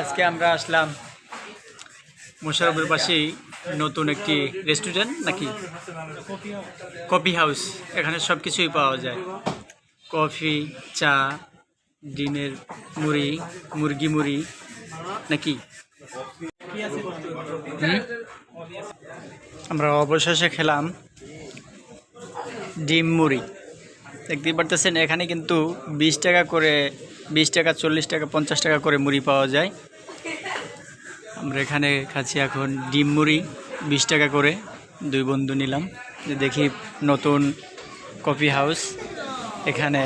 আজকে আমরা আসলাম মোশারফের পাশেই নতুন একটি রেস্টুরেন্ট নাকি? Coffee house. এখানে সব কিছুই পাওয়া যায়। কফি, চা ডিমের মুড়ি, মুরগি মুড়ি, নাকি? আমরা অবশেষে খেলাম ডিম মুড়ি। দেখতেই পারতেছেন, এখানে কিন্তু বিশ টাকা করে, বিশ টাকা, চল্লিশ টাকা, পঞ্চাশ টাকা করে মুড়ি পাওয়া যায়। আমরা এখানে খাচ্ছি এখন ডিম মুড়ি, বিশ টাকা করে। দুই বন্ধু নিলাম দেখি নতুন কফি হাউস, এখানে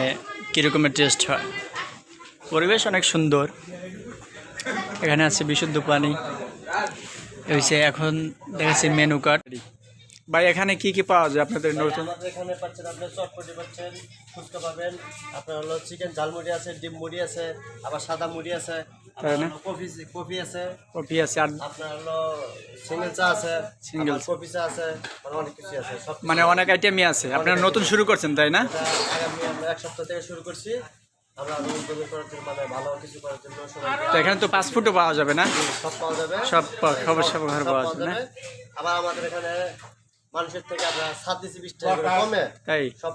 কীরকমের টেস্ট হয়। পরিবেশ অনেক সুন্দর। এখানে আছে বিশুদ্ধ পানি। হচ্ছে এখন দেখাচ্ছি মেনু কার্ড ভাই এখানে কি কি পাওয়া যায় আপনাদের নতুন? এখানে পাচ্ছেন আপনি চটপটি পাচ্ছেন ফুচকা পাবেন আপনার হলো চিকেন ঝালমুড়ি আছে ডিম মুড়ি আছে আবার সাদা মুড়ি আছে কফি কফি আছে কফি আছে আর আপনার হলো সিঙ্গেল চা আছে আবার কফি চা আছে মানে অনেক কিছু আছে মানে অনেক আইটেমই আছে। আপনারা নতুন শুরু করছেন তাই না? আমরা এক সপ্তাহ থেকে শুরু করছি। আমরা আরও উদ্যোগী করার জন্য মানে ভালো কিছু করার জন্য তো এখানে তো ফাস্টফুডও পাওয়া যাবে না? সব পাওয়া যাবে। সব খবর সব ঘর পাওয়া যাবে। না আবার আমাদের এখানে মানুষের থেকে আমরা সাত দিচ্ছি বিশ টাকা করে কমে তাই? সব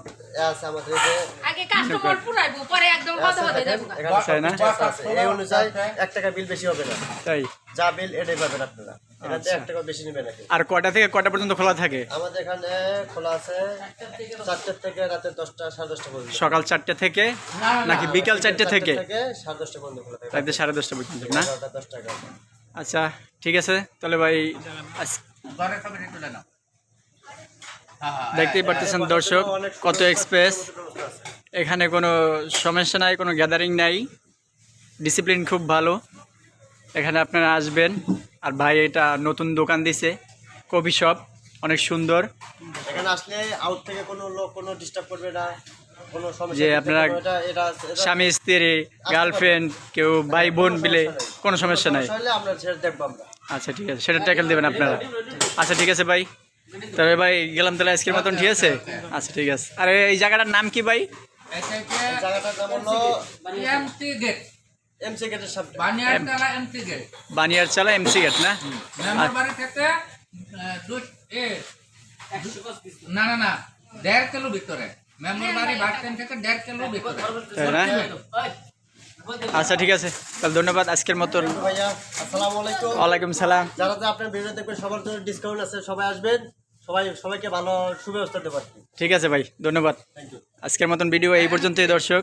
আছে আমাদের যে আগে কাস্টমার পুরাইবো পরে একদম কথা বলতে যাব। গা। এখানে তাই না? সব কিছু আছে। এই অনুযায়ী এক টাকা বিল বেশি হবে না। তাই? যা বিল এটাই পাবেন আপনারা। আচ্ছা। এক টাকা বেশি নেবে নাকি? আর কটা থেকে কটা পর্যন্ত খোলা থাকে? আমাদের এখানে খোলা আছে চারটের থেকে রাতে দশটা সাড়ে দশটা পর্যন্ত। সকাল চারটে থেকে নাকি বিকাল চারটে থেকে? থেকে সাড়ে দশটা পর্যন্ত খোলা থাকে। রাতে সাড়ে দশটা পর্যন্ত না? দশটা আচ্ছা ঠিক আছে। তাহলে ভাই দেখতেই পারতেছেন দর্শক কত এক্সপ্রেস এখানে কোনো সমস্যা নাই কোনো গ্যাদারিং নাই। ডিসিপ্লিন খুব ভালো। এখানে আপনারা আসবেন। আর ভাই এটা নতুন দোকান দিছে কফি শপ অনেক সুন্দর। এখানে আসলে আউট থেকে কোনো লোক কোনো ডিস্টার্ব করবে না কোনো সমস্যা যে আপনারা স্বামী স্ত্রী গার্লফ্রেন্ড কেউ ভাই বোন মিলে কোনো সমস্যা নাই। আমরা ছেড়ে দেখব আমরা। আচ্ছা ঠিক আছে সেটা ট্যাকেল দেবেন আপনারা। আচ্ছা ঠিক আছে ভাই। তবে ভাই গেলাম তাহলে আজকের মতন ঠিক আছে? আচ্ছা ঠিক আছে। আরে এই জায়গাটার নাম কি ভাই? জায়গাটার নাম হলো গেট এমসি গেটের সামনে। গেট এমসি গেট না? মেম্বার বাড়ি থেকে এ না না না দেড় কিলো ভিতরে। মেম্বার বাড়ি বাস থেকে দেড় কিলো ভিতরে। আচ্ছা ঠিক আছে। তাহলে ধন্যবাদ আজকের মতন ভাইয়া আসসালামু আলাইকুম। ওয়ালাইকুম সালাম। যারা যে আপনার ভিডিও দেখবেন সবার জন্য ডিসকাউন্ট আছে সবাই আসবেন। সবাই সবাইকে ভালো সুব্যবস্থা দেবো ঠিক আছে ভাই ধন্যবাদ। আজকের মতন ভিডিও এই পর্যন্তই দর্শক।